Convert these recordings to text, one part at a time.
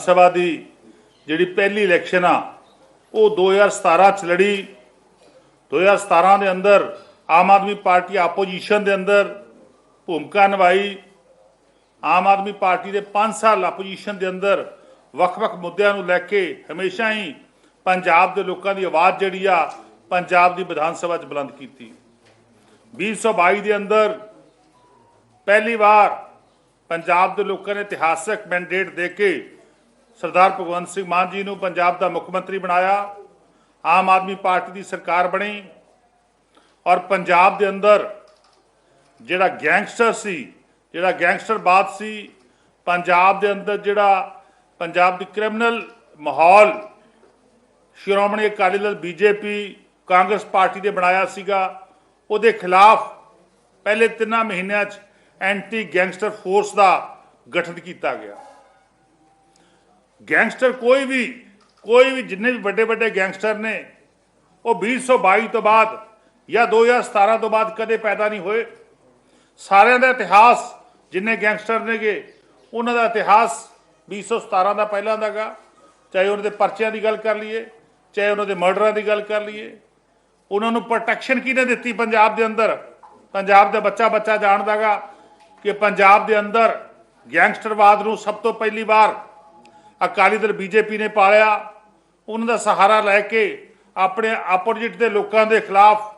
ਸਭਾ ਦੀ ਜਿਹੜੀ ਪਹਿਲੀ ਇਲੈਕਸ਼ਨ ਆ, ਉਹ 2017 ਚ ਲੜੀ। 2017 ਦੇ ਅੰਦਰ ਆਮ ਆਦਮੀ ਪਾਰਟੀ ਆਪੋਜੀਸ਼ਨ ਦੇ ਅੰਦਰ ਭੂਮਿਕਾ ਨਿਭਾਈ। ਆਮ ਆਦਮੀ ਪਾਰਟੀ ਦੇ 5 ਸਾਲ ਆਪੋਜੀਸ਼ਨ ਦੇ ਅੰਦਰ ਵੱਖ-ਵੱਖ ਮੁੱਦਿਆਂ ਨੂੰ ਲੈ ਕੇ ਹਮੇਸ਼ਾ ਹੀ ਪੰਜਾਬ ਦੇ ਲੋਕਾਂ ਦੀ ਆਵਾਜ਼ ਜਿਹੜੀ ਆ, ਪੰਜਾਬ ਦੀ ਵਿਧਾਨ ਸਭਾ 'ਚ ਬੁਲੰਦ ਕੀਤੀ। 2022 ਦੇ ਅੰਦਰ ਪਹਿਲੀ ਵਾਰ ਪੰਜਾਬ ਦੇ ਲੋਕਾਂ ਨੇ ਇਤਿਹਾਸਕ ਮੈਂਡੇਟ ਦੇ ਕੇ ਸਰਦਾਰ ਭਗਵੰਤ ਸਿੰਘ ਮਾਨ ਜੀ ਨੂੰ ਪੰਜਾਬ ਦਾ ਮੁੱਖ ਮੰਤਰੀ ਬਣਾਇਆ, ਆਮ ਆਦਮੀ ਪਾਰਟੀ ਦੀ ਸਰਕਾਰ ਬਣੀ ਔਰ ਪੰਜਾਬ ਦੇ ਅੰਦਰ ਜਿਹੜਾ ਗੈਂਗਸਟਰ ਸੀ, ਜਿਹੜਾ ਗੈਂਗਸਟਰ ਗੈਂਗਸਟਰਵਾਦ ਸੀ, ਪੰਜਾਬ ਦੇ ਅੰਦਰ ਜਿਹੜਾ ਪੰਜਾਬ ਦੀ ਕ੍ਰਿਮੀਨਲ ਮਾਹੌਲ ਸ਼੍ਰੋਮਣੀ ਅਕਾਲੀ ਦਲ ਬੀਜੇਪੀ ਕਾਂਗਰਸ ਪਾਰਟੀ ਨੇ ਬਣਾਇਆ ਸੀਗਾ, ਉਹਦੇ ਖਿਲਾਫ ਪਹਿਲੇ ਤਿੰਨਾਂ ਮਹੀਨਿਆਂ 'ਚ ਐਂਟੀ ਗੈਂਗਸਟਰ ਫੋਰਸ ਦਾ ਗਠਨ ਕੀਤਾ ਗਿਆ। ਗੈਂਗਸਟਰ ਕੋਈ ਵੀ ਕੋਈ ਵੀ ਜਿੰਨੇ ਵੀ ਵੱਡੇ ਵੱਡੇ ਗੈਂਗਸਟਰ ਨੇ, ਉਹ 2022 ਤੋਂ ਬਾਅਦ ਜਾਂ 2017 ਤੋਂ ਬਾਅਦ ਕਦੇ ਪੈਦਾ ਨਹੀਂ ਹੋਏ। ਸਾਰਿਆਂ ਦਾ ਇਤਿਹਾਸ ਜਿੰਨੇ ਗੈਂਗਸਟਰ ਨੇਗੇ, ਉਹਨਾਂ ਦਾ ਇਤਿਹਾਸ 2017 ਦਾ ਪਹਿਲਾਂ ਦਾਗਾ। ਚਾਹੇ ਉਹਨਾਂ ਦੇ ਪਰਚਿਆਂ ਦੀ ਗੱਲ ਕਰ ਲਈਏ, ਚਾਹੇ ਉਹਨਾਂ ਦੇ ਮਰਡਰਾਂ ਦੀ ਗੱਲ ਕਰ ਲਈਏ। ਉਹਨਾਂ ਨੂੰ ਪ੍ਰੋਟੈਕਸ਼ਨ ਕਿਹਨੇ ਦਿੱਤੀ ਪੰਜਾਬ ਦੇ ਅੰਦਰ? ਪੰਜਾਬ ਦਾ ਬੱਚਾ ਬੱਚਾ ਜਾਣਦਾਗਾ ਕਿ ਪੰਜਾਬ ਦੇ ਅੰਦਰ ਗੈਂਗਸਟਰਵਾਦ ਨੂੰ ਸਭ ਤੋਂ ਪਹਿਲੀ ਵਾਰ ਅਕਾਲੀ ਦਲ ਬੀਜੇਪੀ ਨੇ ਪਾਲਿਆ। ਉਹਨਾਂ ਦਾ ਸਹਾਰਾ ਲੈ ਕੇ ਆਪਣੇ ਆਪੋਜੀਟ ਦੇ ਲੋਕਾਂ ਦੇ ਖਿਲਾਫ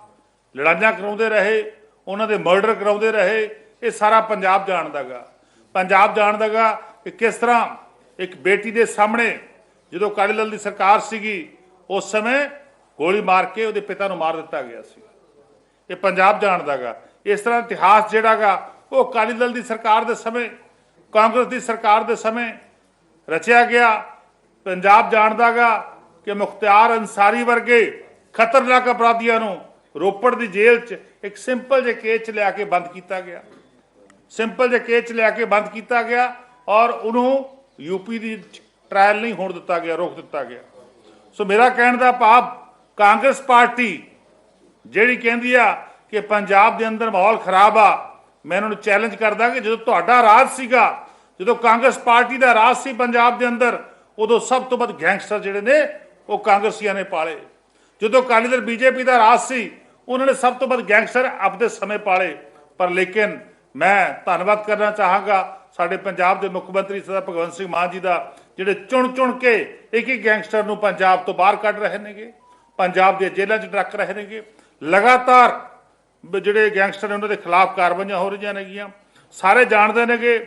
ਲੜਾਈਆਂ ਕਰਾਉਂਦੇ ਰਹੇ, ਉਹਨਾਂ ਦੇ ਮਰਡਰ ਕਰਾਉਂਦੇ ਰਹੇ। ਇਹ ਸਾਰਾ ਪੰਜਾਬ ਜਾਣਦਾਗਾ। ਪੰਜਾਬ ਜਾਣਦਾਗਾ ਕਿ ਕਿਸ ਤਰ੍ਹਾਂ ਇੱਕ ਬੇਟੀ ਦੇ ਸਾਹਮਣੇ ਜਦੋਂ ਅਕਾਲੀ ਦਲ ਦੀ ਸਰਕਾਰ ਸੀਗੀ, ਉਸ ਸਮੇਂ ਗੋਲੀ ਮਾਰ ਕੇ ਉਹਦੇ ਪਿਤਾ ਨੂੰ ਮਾਰ ਦਿੱਤਾ ਗਿਆ ਸੀ। ਇਹ ਪੰਜਾਬ ਜਾਣਦਾਗਾ। ਇਸ ਤਰ੍ਹਾਂ ਇਤਿਹਾਸ ਜਿਹੜਾਗਾ ਉਹ ਅਕਾਲੀ ਦਲ ਦੀ ਸਰਕਾਰ ਦੇ ਸਮੇਂ, ਕਾਂਗਰਸ ਦੀ ਸਰਕਾਰ ਦੇ ਸਮੇਂ ਰਚਿਆ ਗਿਆ, ਪੰਜਾਬ ਜਾਣਦਾਗਾ ਕਿ ਮੁਖਤਿਆਰ ਅੰਸਾਰੀ ਵਰਗੇ ਖਤਰਨਾਕ ਅਪਰਾਧੀਆਂ ਨੂੰ ਰੋਪੜ ਦੀ ਜੇਲ੍ਹ 'ਚ ਇੱਕ ਸਿੰਪਲ ਜਿਹੇ ਕੇਸ 'ਚ ਲਿਆ ਕੇ ਬੰਦ ਕੀਤਾ ਗਿਆ। ਸਿੰਪਲ ਜਿਹੇ ਕੇਸ 'ਚ ਲਿਆ ਕੇ ਬੰਦ ਕੀਤਾ ਗਿਆ ਔਰ ਉਹਨੂੰ ਯੂਪੀ ਦੀ ਟ੍ਰਾਇਲ ਨਹੀਂ ਹੋਣ ਦਿੱਤਾ ਗਿਆ, ਰੋਕ ਦਿੱਤਾ ਗਿਆ। ਸੋ ਮੇਰਾ ਕਹਿਣ ਦਾ ਭਾਵ, ਕਾਂਗਰਸ ਪਾਰਟੀ ਜਿਹੜੀ ਕਹਿੰਦੀ ਆ ਕਿ ਪੰਜਾਬ ਦੇ ਅੰਦਰ ਮਾਹੌਲ ਖਰਾਬ ਆ, ਮੈਂ ਉਹਨਾਂ ਨੂੰ ਚੈਲੰਜ ਕਰਦਾ ਕਿ ਜਦੋਂ ਤੁਹਾਡਾ ਰਾਜ ਸੀਗਾ ਜਦੋਂ ਕਾਂਗਰਸ ਪਾਰਟੀ ਦਾ ਰਾਜ ਸੀ ਪੰਜਾਬ ਦੇ ਅੰਦਰ, ਉਦੋਂ ਸਭ ਤੋਂ ਵੱਧ ਗੈਂਗਸਟਰ ਜਿਹੜੇ ਨੇ, ਉਹ ਕਾਂਗਰਸੀਆਂ ਨੇ ਪਾਲੇ। ਜਦੋਂ ਅਕਾਲੀ ਦਲ ਬੀਜੇਪੀ ਦਾ ਰਾਜ ਸੀ, ਉਹਨਾਂ ਨੇ ਸਭ ਤੋਂ ਵੱਧ ਗੈਂਗਸਟਰ ਆਪਦੇ ਸਮੇਂ ਪਾਲੇ। ਪਰ ਲੇਕਿਨ ਮੈਂ ਧੰਨਵਾਦ ਕਰਨਾ ਚਾਹਾਂਗਾ ਸਾਡੇ ਪੰਜਾਬ ਦੇ ਮੁੱਖ ਮੰਤਰੀ ਸਰਦਾਰ ਭਗਵੰਤ ਸਿੰਘ ਮਾਨ ਜੀ ਦਾ, ਜਿਹੜੇ ਚੁਣ ਚੁਣ ਕੇ ਇੱਕ ਇੱਕ ਗੈਂਗਸਟਰ ਨੂੰ ਪੰਜਾਬ ਤੋਂ ਬਾਹਰ ਕੱਢ ਰਹੇ ਨੇਗੇ, ਪੰਜਾਬ ਦੇ ਜੇਲ੍ਹਾਂ 'ਚ ਰੱਖ ਰਹੇ ਨੇਗੇ। ਲਗਾਤਾਰ ਜਿਹੜੇ ਗੈਂਗਸਟਰ ਨੇ, ਉਹਨਾਂ ਦੇ ਖਿਲਾਫ ਕਾਰਵਾਈਆਂ ਹੋ ਰਹੀਆਂ ਨੇਗੀਆਂ। ਸਾਰੇ ਜਾਣਦੇ ਨੇਗੇ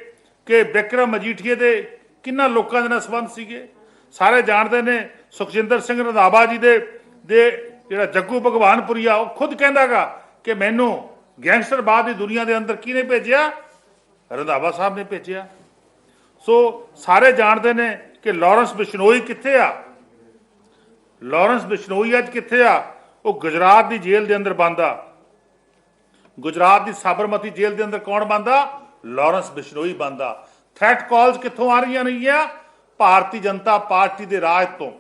ਕਿ ਬਿਕਰਮ ਮਜੀਠੀਏ ਦੇ ਕਿੰਨਾ ਲੋਕਾਂ ਦੇ ਨਾਲ ਸੰਬੰਧ ਸੀਗੇ? ਸਾਰੇ ਜਾਣਦੇ ਨੇ ਸੁਖਜਿੰਦਰ ਸਿੰਘ ਰੰਧਾਵਾ ਜੀ ਦੇ ਦੇ ਜਿਹੜਾ ਜੱਗੂ ਭਗਵਾਨਪੁਰੀਆ ਉਹ ਖੁਦ ਕਹਿੰਦਾਗਾ ਕਿ ਮੈਨੂੰ ਗੈਂਗਸਟਰਵਾਦ ਦੀ ਦੁਨੀਆ ਦੇ ਅੰਦਰ ਕਿਹਨੇ ਭੇਜਿਆ? ਰੰਧਾਵਾ ਸਾਹਿਬ ਨੇ ਭੇਜਿਆ। ਸੋ ਸਾਰੇ ਜਾਣਦੇ ਨੇ ਕਿ ਲਾਰੈਂਸ ਬਿਸ਼ਨੋਈ ਕਿੱਥੇ ਆ? ਲਾਰੈਂਸ ਬਿਸ਼ਨੋਈ ਅੱਜ ਕਿੱਥੇ ਆ? ਉਹ ਗੁਜਰਾਤ ਦੀ ਜੇਲ੍ਹ ਦੇ ਅੰਦਰ ਬੰਦਾ ਗੁਜਰਾਤ ਦੀ ਸਾਬਰਮਤੀ ਜੇਲ੍ਹ ਦੇ ਅੰਦਰ ਕੌਣ ਬੰਦਾ ਲਾਰੈਂਸ ਬਿਸ਼ਨੋਈ ਬੰਦਾ। ਥ੍ਰੈਟ ਕਾਲਸ ਕਿੱਥੋਂ ਆ ਰਹੀਆਂ ਨੇਗੀਆਂ ਭਾਰਤੀ ਜਨਤਾ ਪਾਰਟੀ ਦੇ ਰਾਜ ਤੋਂ।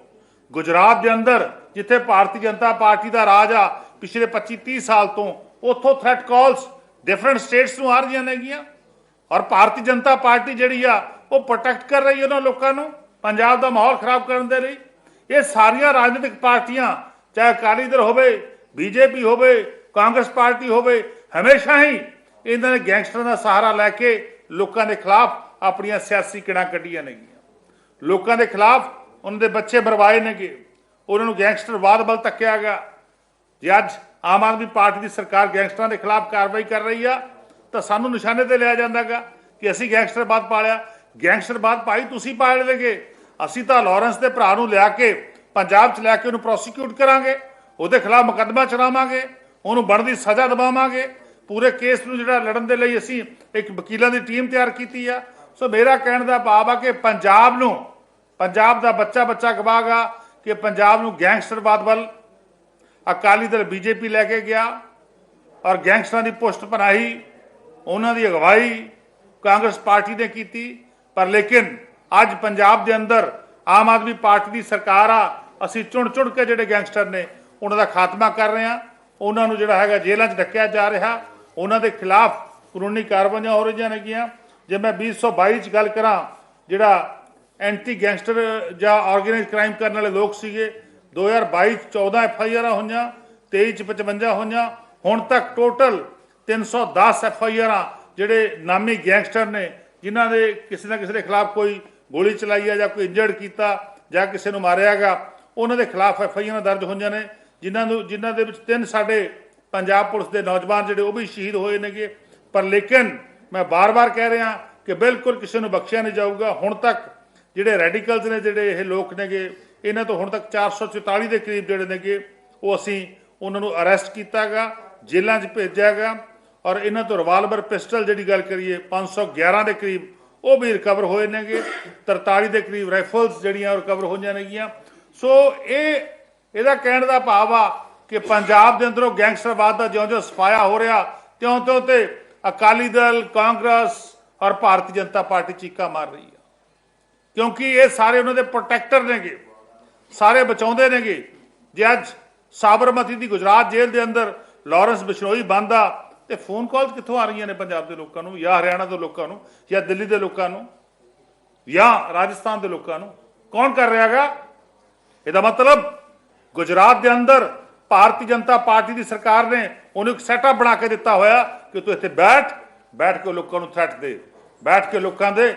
ਗੁਜਰਾਤ ਦੇ ਅੰਦਰ, ਜਿੱਥੇ ਭਾਰਤੀ ਜਨਤਾ ਪਾਰਟੀ ਦਾ ਰਾਜ ਆ, ਪਿਛਲੇ 25 30 ਸਾਲ ਤੋਂ, ਉੱਥੋਂ ਥ੍ਰੈਟ ਕਾਲਸ ਡਿਫਰੈਂਟ ਸਟੇਟਸ ਨੂੰ ਆ ਰਹੀਆਂ ਨੇਗੀਆਂ ਔਰ ਭਾਰਤੀ ਜਨਤਾ ਪਾਰਟੀ ਜਿਹੜੀ ਆ, ਉਹ ਪ੍ਰੋਟੈਕਟ ਕਰ ਰਹੀ ਉਹਨਾਂ ਲੋਕਾਂ ਨੂੰ। ਪੰਜਾਬ ਦਾ ਮਾਹੌਲ ਖਰਾਬ ਕਰਨ ਦੇ ਲਈ। ਇਹ ਸਾਰੀਆਂ ਰਾਜਨੀਤਿਕ ਪਾਰਟੀਆਂ, ਚਾਹੇ ਅਕਾਲੀ ਦਲ ਹੋਵੇ, ਬੀਜੇਪੀ ਹੋਵੇ, ਕਾਂਗਰਸ ਪਾਰਟੀ ਹੋਵੇ, ਹਮੇਸ਼ਾ ਹੀ ਇਹਨਾਂ ਨੇ ਗੈਂਗਸਟਰਾਂ ਦਾ ਸਹਾਰਾ ਲੈ ਕੇ ਲੋਕਾਂ ਦੇ ਖਿਲਾਫ ਆਪਣੀਆਂ ਸਿਆਸੀ ਕਿੜਾਂ ਕੱਢੀਆਂ ਨੇਗੀਆਂ ਲੋਕਾਂ ਦੇ ਖਿਲਾਫ ਉਹਨਾਂ ਦੇ ਬੱਚੇ ਬਰਵਾਏ ਨੇਗੇ ਉਹਨਾਂ ਨੂੰ ਗੈਂਗਸਟਰਵਾਦ ਵੱਲ ਧੱਕਿਆ ਗਿਆ। ਜੇ ਅੱਜ ਆਮ ਆਦਮੀ ਪਾਰਟੀ ਦੀ ਸਰਕਾਰ ਗੈਂਗਸਟਰਾਂ ਦੇ ਖਿਲਾਫ ਕਾਰਵਾਈ ਕਰ ਰਹੀ ਆ, ਤਾਂ ਸਾਨੂੰ ਨਿਸ਼ਾਨੇ ਤੇ ਲਿਆ ਜਾਂਦਾਗਾ ਕਿ ਅਸੀਂ ਗੈਂਗਸਟਰਵਾਦ ਪਾਲਿਆ। ਗੈਂਗਸਟਰਵਾਦ ਭਾਈ ਤੁਸੀਂ ਪਾਲ ਲਵੇਗੇ। ਅਸੀਂ ਤਾਂ ਲਾਰੈਂਸ ਦੇ ਭਰਾ ਨੂੰ ਲਿਆ ਕੇ ਪੰਜਾਬ 'ਚ ਲੈ ਕੇ ਉਹਨੂੰ ਪ੍ਰੋਸੀਕਿਊਟ ਕਰਾਂਗੇ। ਉਹਦੇ ਖਿਲਾਫ ਮੁਕੱਦਮਾ ਚਲਾਵਾਂਗੇ। ਉਹਨੂੰ ਬਣਦੀ ਸਜ਼ਾ ਦਿਵਾਵਾਂਗੇ। ਪੂਰੇ ਕੇਸ ਨੂੰ ਜਿਹੜਾ ਲੜਨ ਦੇ ਲਈ ਅਸੀਂ ਇੱਕ ਵਕੀਲਾਂ ਦੀ ਟੀਮ ਤਿਆਰ ਕੀਤੀ ਆ। ਸੋ ਮੇਰਾ ਕਹਿਣ ਦਾ ਭਾਵ ਆ ਕਿ ਪੰਜਾਬ ਨੂੰ, ਪੰਜਾਬ ਦਾ ਬੱਚਾ ਬੱਚਾ ਗਵਾਗਾ ਕਿ ਪੰਜਾਬ ਨੂੰ ਗੈਂਗਸਟਰਵਾਦ ਵੱਲ ਅਕਾਲੀ ਦਲ ਬੀਜੇਪੀ ਲੈ ਕੇ ਗਿਆ ਔਰ ਗੈਂਗਸਟਰਾਂ ਦੀ ਪੁਸ਼ਤ ਬਣਾਈ, ਉਹਨਾਂ ਦੀ ਅਗਵਾਈ ਕਾਂਗਰਸ ਪਾਰਟੀ ਨੇ ਕੀਤੀ। ਪਰ ਲੇਕਿਨ ਅੱਜ ਪੰਜਾਬ ਦੇ ਅੰਦਰ ਆਮ ਆਦਮੀ ਪਾਰਟੀ ਦੀ ਸਰਕਾਰ ਆ, ਅਸੀਂ ਚੁਣ ਚੁਣ ਕੇ ਜਿਹੜੇ ਗੈਂਗਸਟਰ ਨੇ, ਉਹਨਾਂ ਦਾ ਖਾਤਮਾ ਕਰ ਰਹੇ ਆ। ਉਹਨਾਂ ਨੂੰ ਜਿਹੜਾ ਹੈਗਾ ਜੇਲ੍ਹਾਂ 'ਚ ਡੱਕਿਆ ਜਾ ਰਿਹਾ। ਉਹਨਾਂ ਦੇ ਖਿਲਾਫ ਕਾਨੂੰਨੀ ਕਾਰਵਾਈਆਂ ਹੋ ਰਹੀਆਂ ਨੇਗੀਆਂ। ਜੇ ਮੈਂ 2022 'ਚ ਗੱਲ ਕਰਾਂ, ਜਿਹੜਾ ਐਂਟੀ ਗੈਂਗਸਟਰ ਜਾਂ ਆਰਗੇਨਾਈਜ਼ ਕ੍ਰਾਈਮ ਕਰਨ ਵਾਲੇ ਲੋਕ ਸੀਗੇ 2022 ਚ 14 ਐਫ ਆਈ ਆਰਾਂ ਹੋਈਆਂ 23 ਚ 55 ਹੋਈਆਂ, ਹੁਣ ਤੱਕ ਟੋਟਲ 310 ਐਫ ਆਈ ਆਰਾਂ ਜਿਹੜੇ ਨਾਮੀ ਗੈਂਗਸਟਰ ਨੇ, ਜਿਨ੍ਹਾਂ ਦੇ ਕਿਸੇ ਨਾ ਕਿਸੇ ਦੇ ਖਿਲਾਫ ਕੋਈ ਗੋਲੀ ਚਲਾਈ ਹੈ ਜਾਂ ਕੋਈ ਇੰਜਰਡ ਕੀਤਾ ਜਾਂ ਕਿਸੇ ਨੂੰ ਮਾਰਿਆਗਾ ਉਹਨਾਂ ਦੇ ਖਿਲਾਫ ਐਫ ਆਈ ਆਰਾਂ ਦਰਜ ਹੋਈਆਂ ਨੇ, ਜਿਨ੍ਹਾਂ ਨੂੰ ਜਿਨ੍ਹਾਂ ਦੇ ਵਿੱਚ ਤਿੰਨ ਸਾਡੇ ਪੰਜਾਬ ਪੁਲਿਸ ਦੇ ਨੌਜਵਾਨ ਜਿਹੜੇ ਉਹ ਵੀ ਸ਼ਹੀਦ ਹੋਏ ਨੇਗੇ। ਪਰ ਲੇਕਿਨ ਮੈਂ ਬਾਰ-ਬਾਰ ਕਹਿ ਰਿਹਾ ਕਿ ਬਿਲਕੁਲ ਕਿਸੇ ਨੂੰ ਬਖਸ਼ਿਆ ਨਹੀਂ ਜਾਊਗਾ। ਹੁਣ ਤੱਕ ਜਿਹੜੇ ਰੈਡੀਕਲਸ ਨੇ, ਜਿਹੜੇ ਇਹ ਲੋਕ ਨੇਗੇ, ਇਹਨਾਂ ਤੋਂ ਹੁਣ ਤੱਕ 444 ਦੇ ਕਰੀਬ ਜਿਹੜੇ ਨੇਗੇ, ਉਹ ਅਸੀਂ ਉਹਨਾਂ ਨੂੰ ਅਰੈਸਟ ਕੀਤਾਗਾ, ਜੇਲ੍ਹਾਂ 'ਚ ਭੇਜਿਆਗਾ ਔਰ ਇਹਨਾਂ ਤੋਂ ਰਿਵਾਲਵਰ ਪਿਸਟਲ ਜਿਹੜੀ ਗੱਲ ਕਰੀਏ 511 ਦੇ ਕਰੀਬ ਉਹ ਵੀ ਰਿਕਵਰ ਹੋਏ ਨੇਗੇ। 43 ਦੇ ਕਰੀਬ ਰਾਈਫਲਸ ਜਿਹੜੀਆਂ ਰਿਕਵਰ ਹੋਈਆਂ ਨੇਗੀਆਂ। ਸੋ ਇਹ, ਇਹਦਾ ਕਹਿਣ ਦਾ ਭਾਵ ਆ ਕਿ ਪੰਜਾਬ ਦੇ ਅੰਦਰੋਂ ਗੈਂਗਸਟਰਵਾਦ ਦਾ ਜਿਉਂ-ਜਿਉਂ ਸਫਾਇਆ ਹੋ ਰਿਹਾ, ਤਿਉਂ-ਤਿਉਂ ਤੇ ਅਕਾਲੀ ਦਲ, ਕਾਂਗਰਸ ਔਰ ਭਾਰਤੀ ਜਨਤਾ ਪਾਰਟੀ ਚੀਕਾ ਮਾਰ ਰਹੀ ਆ। ਕਿਉਂਕਿ ਇਹ ਸਾਰੇ ਉਹਨਾਂ ਦੇ ਪ੍ਰੋਟੈਕਟਰ ਨੇਗੇ, ਸਾਰੇ ਬਚਾਉਂਦੇ ਨੇਗੇ। ਜੇ ਅੱਜ ਸਾਬਰਮਤੀ ਦੀ ਗੁਜਰਾਤ ਜੇਲ੍ਹ ਦੇ ਅੰਦਰ ਲਾਰੈਂਸ ਬਿਸ਼ਨੋਈ ਬੰਦਾ ਤੇ ਫੋਨ ਕਾਲ ਕਿੱਥੋਂ ਆ ਰਹੀਆਂ ਨੇ ਪੰਜਾਬ ਦੇ ਲੋਕਾਂ ਨੂੰ, ਜਾਂ ਹਰਿਆਣਾ ਦੇ ਲੋਕਾਂ ਨੂੰ, ਜਾਂ ਦਿੱਲੀ ਦੇ ਲੋਕਾਂ ਨੂੰ, ਜਾਂ ਰਾਜਸਥਾਨ ਦੇ ਲੋਕਾਂ ਨੂੰ? ਕੌਣ ਕਰ ਰਿਹਾਗਾ ਇਹਦਾ ਮਤਲਬ ਗੁਜਰਾਤ ਦੇ ਅੰਦਰ ਭਾਰਤੀ ਜਨਤਾ ਪਾਰਟੀ ਦੀ ਸਰਕਾਰ ਨੇ ਉਹਨੂੰ ਇੱਕ ਸੈਟਅਪ ਬਣਾ ਕੇ ਦਿੱਤਾ ਹੋਇਆ ਕਿ ਤੂੰ ਇੱਥੇ ਬੈਠ ਬੈਠ ਕੇ ਲੋਕਾਂ ਨੂੰ ਥ੍ਰੈਟ ਦੇ, ਬੈਠ ਕੇ ਲੋਕਾਂ ਦੇ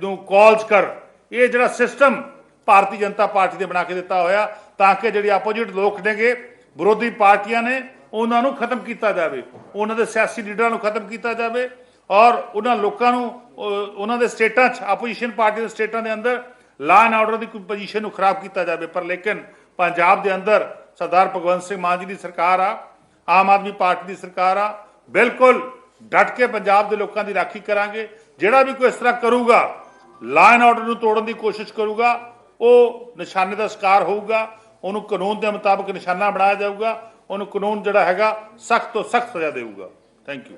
ਨੂੰ ਕਾਲਸ ਕਰ। ਇਹ ਜਿਹੜਾ ਸਿਸਟਮ ਭਾਰਤੀ ਜਨਤਾ ਪਾਰਟੀ ਦੇ ਬਣਾ ਕੇ ਦਿੱਤਾ ਹੋਇਆ ਤਾਂ ਕਿ ਜਿਹੜੇ ਆਪੋਜੀਟ ਲੋਕ ਨੇਗੇ, ਵਿਰੋਧੀ ਪਾਰਟੀਆਂ ਨੇ, ਉਹਨਾਂ ਨੂੰ ਖਤਮ ਕੀਤਾ ਜਾਵੇ, ਉਹਨਾਂ ਦੇ ਸਿਆਸੀ ਲੀਡਰਾਂ ਨੂੰ ਖਤਮ ਕੀਤਾ ਜਾਵੇ ਔਰ ਉਹਨਾਂ ਲੋਕਾਂ ਨੂੰ ਉਹਨਾਂ ਦੇ ਸਟੇਟਾਂ 'ਚ ਆਪੋਜੀਸ਼ਨ ਪਾਰਟੀ ਦੇ ਸਟੇਟਾਂ ਦੇ ਅੰਦਰ ਲਾ ਐਂਡ ਆਰਡਰ ਦੀ ਕੋਈ ਪੋਜੀਸ਼ਨ ਨੂੰ ਖਰਾਬ ਕੀਤਾ ਜਾਵੇ। ਪਰ ਲੇਕਿਨ ਪੰਜਾਬ ਦੇ ਅੰਦਰ ਸਰਦਾਰ ਭਗਵੰਤ ਸਿੰਘ ਮਾਨ ਜੀ ਦੀ ਸਰਕਾਰ ਆ, ਆਮ ਆਦਮੀ ਪਾਰਟੀ ਦੀ ਸਰਕਾਰ ਆ, ਬਿਲਕੁਲ ਡਟ ਕੇ ਪੰਜਾਬ ਦੇ ਲੋਕਾਂ ਦੀ ਰਾਖੀ ਕਰਾਂਗੇ। ਜਿਹੜਾ ਵੀ ਕੋਈ ਇਸ ਤਰ੍ਹਾਂ ਕਰੂਗਾ ਲਾ ਐਂਡ ਆਰਡਰ ਨੂੰ ਤੋੜਨ ਦੀ ਕੋਸ਼ਿਸ਼ ਕਰੂਗਾ, ਉਹ ਨਿਸ਼ਾਨੇ ਦਾ ਸ਼ਿਕਾਰ ਹੋਊਗਾ, ਉਹਨੂੰ ਕਾਨੂੰਨ ਦੇ ਮੁਤਾਬਕ ਨਿਸ਼ਾਨਾ ਬਣਾਇਆ ਜਾਊਗਾ, ਉਹਨੂੰ ਕਾਨੂੰਨ ਜਿਹੜਾ ਹੈਗਾ ਸਖਤ ਤੋਂ ਸਖਤ ਸਜ਼ਾ ਦੇਊਗਾ। Thank you